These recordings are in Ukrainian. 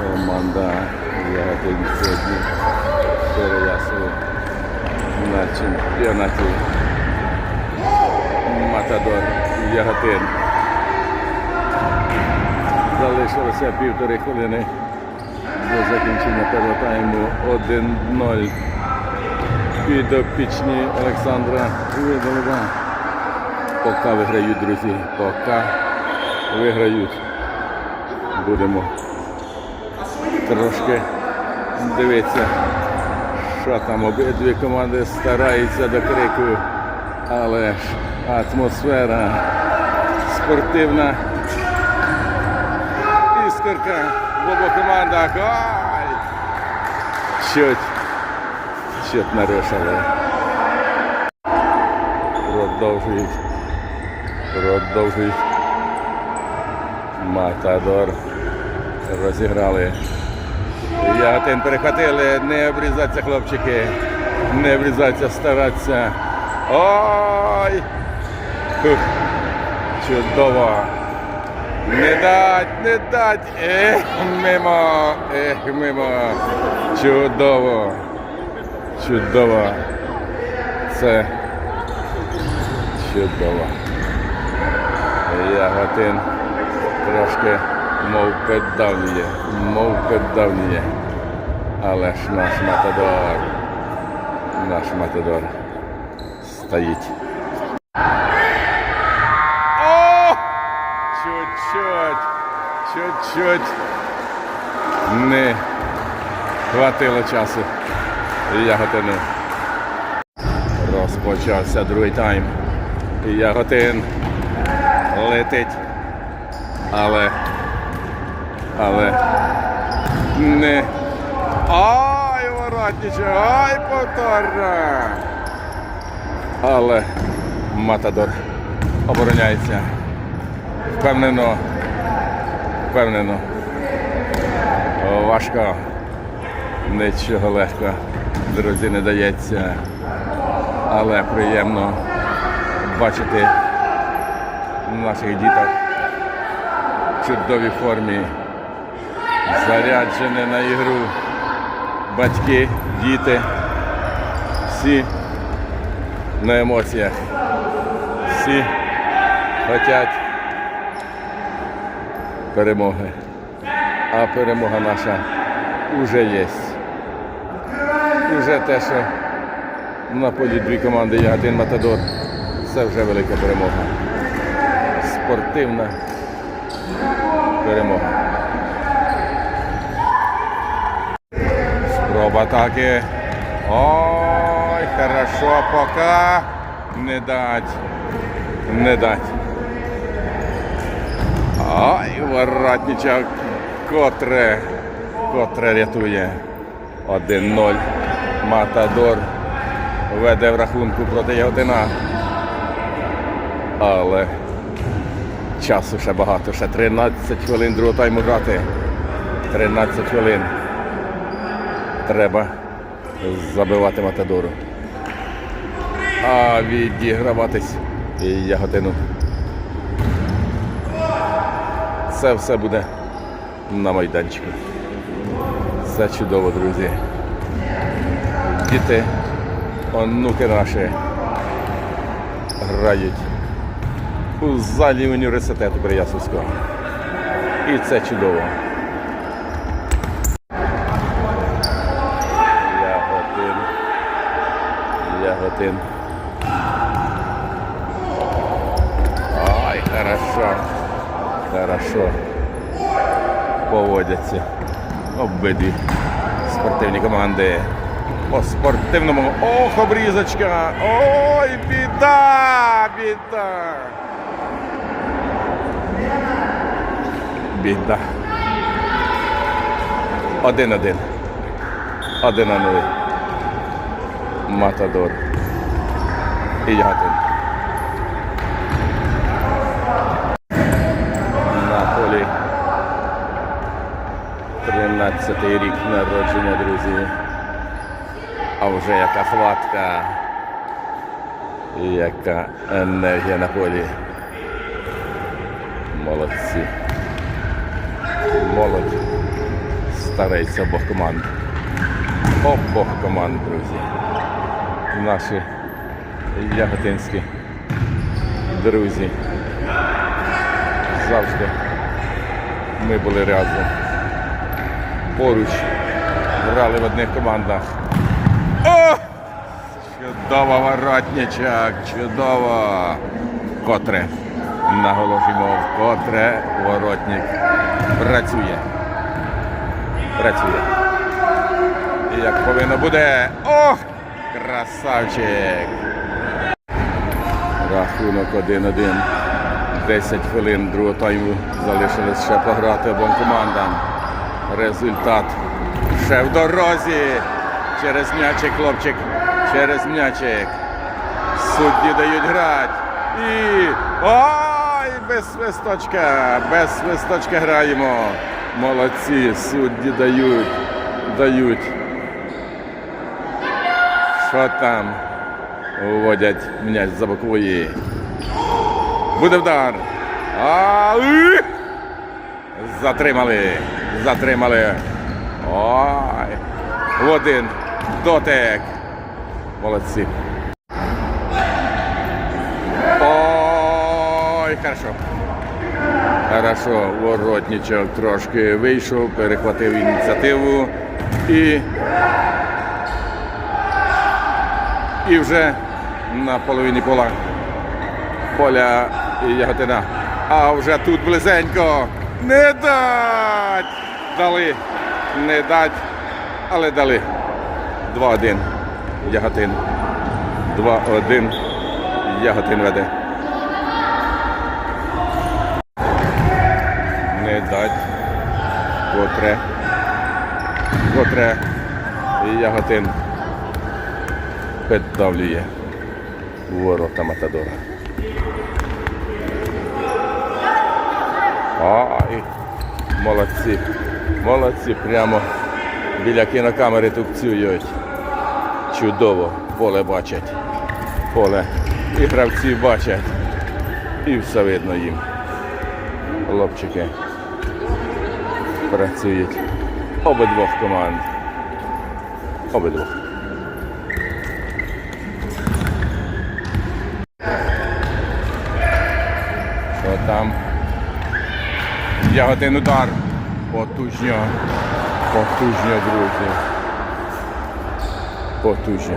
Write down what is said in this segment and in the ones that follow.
Команда Яготин сьогодні переясує на чемпіонаті Матадор Яготин. Залишилося півтори хвилини до закінчення першого тайму 1-0. Підопічні Олександра Видолова. Поки виграють, друзі, поки виграють. Будемо трошки дивитися, що там обидві команди стараються до крику, але ж атмосфера спортивна. Іскорка в обох командах. Ай! Чуть, чуть нарушили. Продовжують. Продовжують. Матадор розіграли. Яготин перехватили, не обрізаться хлопчики, не обрізаться, стараться. Ой! Хух. Чудово! Не дать, не дать! Ех, мимо! Ех, мимо! Чудово! Чудово! Це чудово! Яготин трошки мов педавніє, мов педавніє. Але ж наш матадор, наш матадор стоїть. О! Чуть-чуть, чуть-чуть не хватило часу Яготину. Розпочався другий тайм. Яготин летить. Але. Але. Не. Ай, воротниче, ай, повторна. Але Матадор обороняється. Впевнено. Впевнено. Важко. Нічого легко. Друзі, не дається. Але приємно бачити наших діток в чудовій формі. Заряджені на ігру. Батьки, діти. Всі на емоціях. Всі хочуть перемоги. А перемога наша вже є. Уже те, що на полі дві команди є один Матадор. Це вже велика перемога. Спортивна перемога. Атаки. Ой, хорошо, пока. Не дать. Не дать. Ай, воротничок. Котре. Котре рятує. 1-0. Матадор веде в рахунку проти Яготина. Але часу ще багато, ще 13 хвилин другого тайму грати. 13 хвилин. Треба забивати Матадору. А відіграватись і Яготину. Це все буде на майданчику. Це чудово, друзі. Діти, онуки наші грають у залі університету Переяславського. І це чудово. Яготин. Яготин. Ай, хорошо. Хорошо. Поводяться обидві спортивні команди. По спортивному. Ох, обрізочка! Ой, біда! Біда! Біда. Один-один. Один нуль. Матадор. І Яготин. На полі 13-й рік народження, друзі. А вже яка хватка. Яка енергія на полі. Молодці. Молодь старається обох команд. Обох команд, друзі. Наші яготинські друзі. Завжди ми були разом. Поруч грали в одних командах. О! Чудово воротничок, чудово. Котре. Наголошуємо, вкотре воротник працює. Працює. І як повинно буде. Ох! Красавчик! Рахунок 1-1. 10 хвилин другого тайму залишилось ще пограти обом командам. Результат ще в дорозі. Через м'ячик, хлопчик. Через м'ячик. Судді дають грати. І. Ой! Без свисточка! Без свисточка граємо. Молодці, судді дають. Дають. Що там? Вводять м'яч за бокової. Буде вдар. А! Затримали. Затримали. Ой. Один. Дотик. Молодці. Ой, хорошо. Хорошо, воротничок трошки вийшов, перехватив ініціативу і. І вже на половині пола поля Яготина. А вже тут близенько. Не дать! Дали. Не дать, але дали. 2-1. Яготин. 2-1. Яготин веде. Не дать. Котре. Котре. Яготин піддавлює ворота Матадора. Ай, молодці. Молодці. Прямо біля кінокамери тупцюють. Чудово. Поле бачать. Поле. І гравці бачать. І все видно їм. Хлопчики працюють. Обидвох команд. Обидвох. Що там? Я один удар. Потужньо. Потужньо, друзі. Потужньо.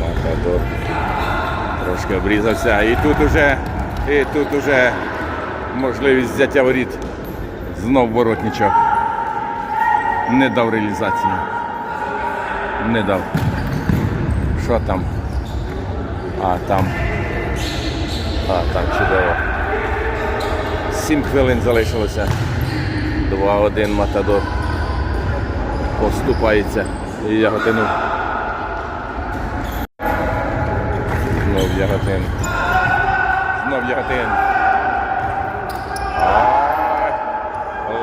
Матадор. Трошки обрізався. І тут уже, і тут уже можливість взяття воріт. Знов воротничок. Не дав реалізації. Не дав. Що там? А там. А там чудово. Сім хвилин залишилося. 2-1 Матадор. Поступається. І Яготину. Знов Яготин. Знов Яготин.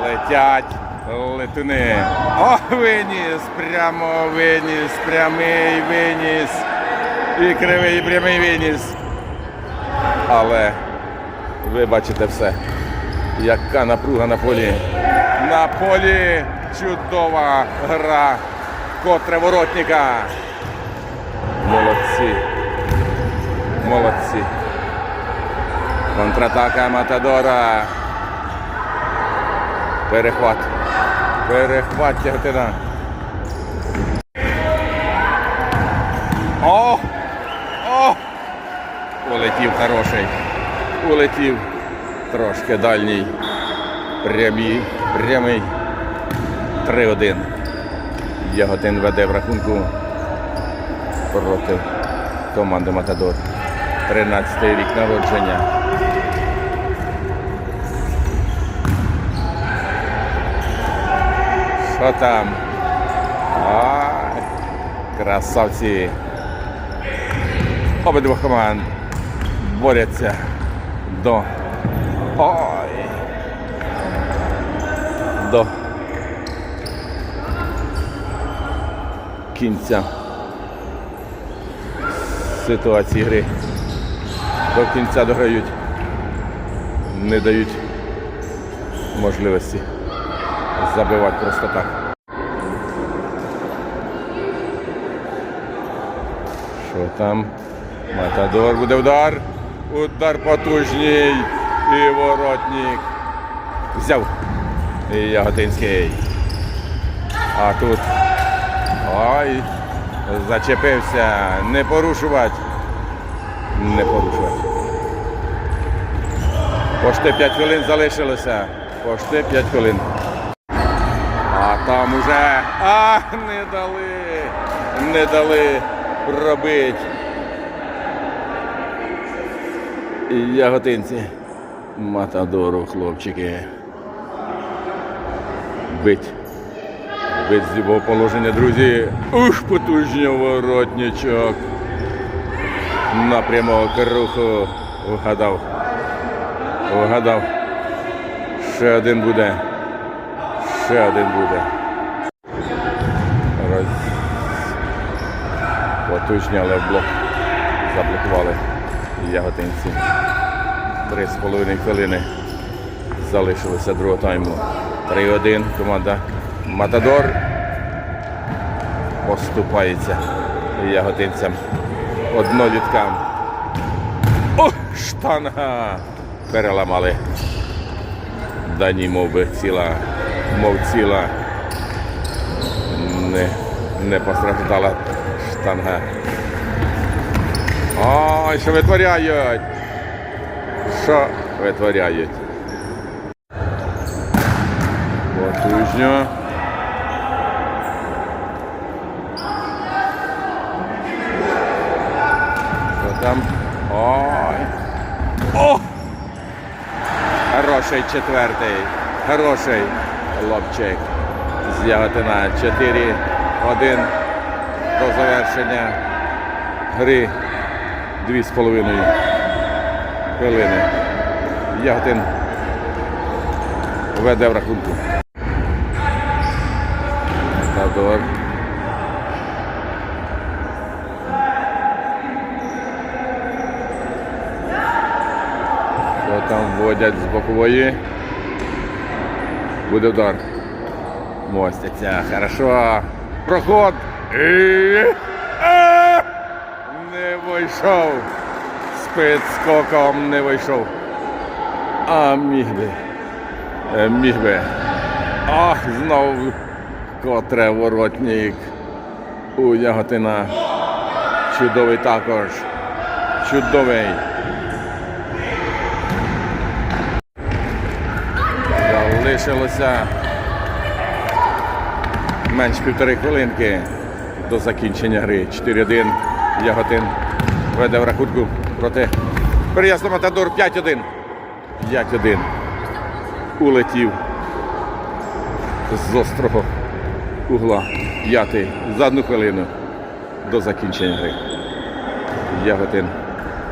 Летять летуни. О, виніс! Прямо виніс, прямий виніс. І кривий, і прямий виніс. Але ви бачите все. Яка напруга на полі. На полі чудова гра. Котре воротника. Молодці. Молодці. Контратака Матадора. Перехват. Перехват тяготина. О! О! Улетів хороший. Улетів трошки дальній. Прямий. Прямий. 3-1. Яготин веде в рахунку проти команди Матадор. 13 рік народження. Що там? Ай, красавці. Обидвох команд борються до. Ой. До кінця ситуації гри. До кінця дограють. Не дають можливості забивати просто так. Що там? Матадор буде удар. Удар потужний. І воротник. Взяв. І Яготинський. А тут. Ой. Зачепився. Не порушувати. Не порушувати. Пошти 5 хвилин залишилося. Пошти 5 хвилин. Не дали. Не дали пробити. Яготинці. Матадору, хлопчики. Бить. Бить з любого положення, друзі. Ух, потужний воротничок. На прямого руху вгадав. Вгадав. Ще один буде. Ще один буде. Потужні, але в блок заблокували яготинці. Три з половиною хвилини залишилося другого тайму. 3-1. Команда Матадор поступається яготинцям. Одноліткам. О, штанга! Переламали. Дані мов би ціла, мов ціла. Не, не постраждала штанга. Ой, що витворяють? Що витворяють? Потужньо. Що там? Ой. О! Хороший четвертий. Хороший лобчик. З Яготина 4-1 до завершення гри. Дві з половиною хвилини. Яготин веде в рахунку. Тавдор. Що там вводять з бокової? Буде удар. Мостяться. Хорошо. Проход. І... А! Не вийшов. Спецскоком не вийшов. А міг би. Е, Міг би. Ах, знов котре воротник. У Яготина. Чудовий також. Чудовий. Залишилося менш півтори хвилинки до закінчення гри. 4-1. Яготин веде в рахунку проти Переясно Матадор 5-1. 5-1. Улетів з острого угла. П'ятий за одну хвилину до закінчення гри. Яготин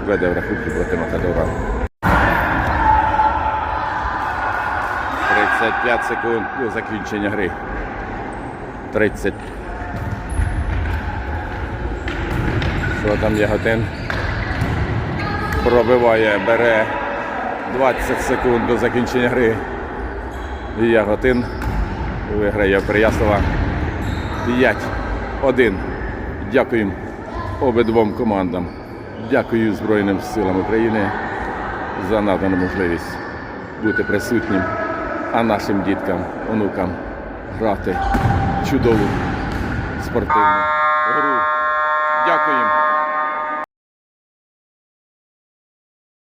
веде в рахунку проти Матадора. 35 секунд до закінчення гри. 30. Що там Яготин? Пробиває, бере 20 секунд до закінчення гри. І Яготин виграє в Переяслава 5-1. Дякуємо обидвом командам. Дякую Збройним силам України за надану можливість бути присутнім, а нашим діткам, онукам грати чудову спортивну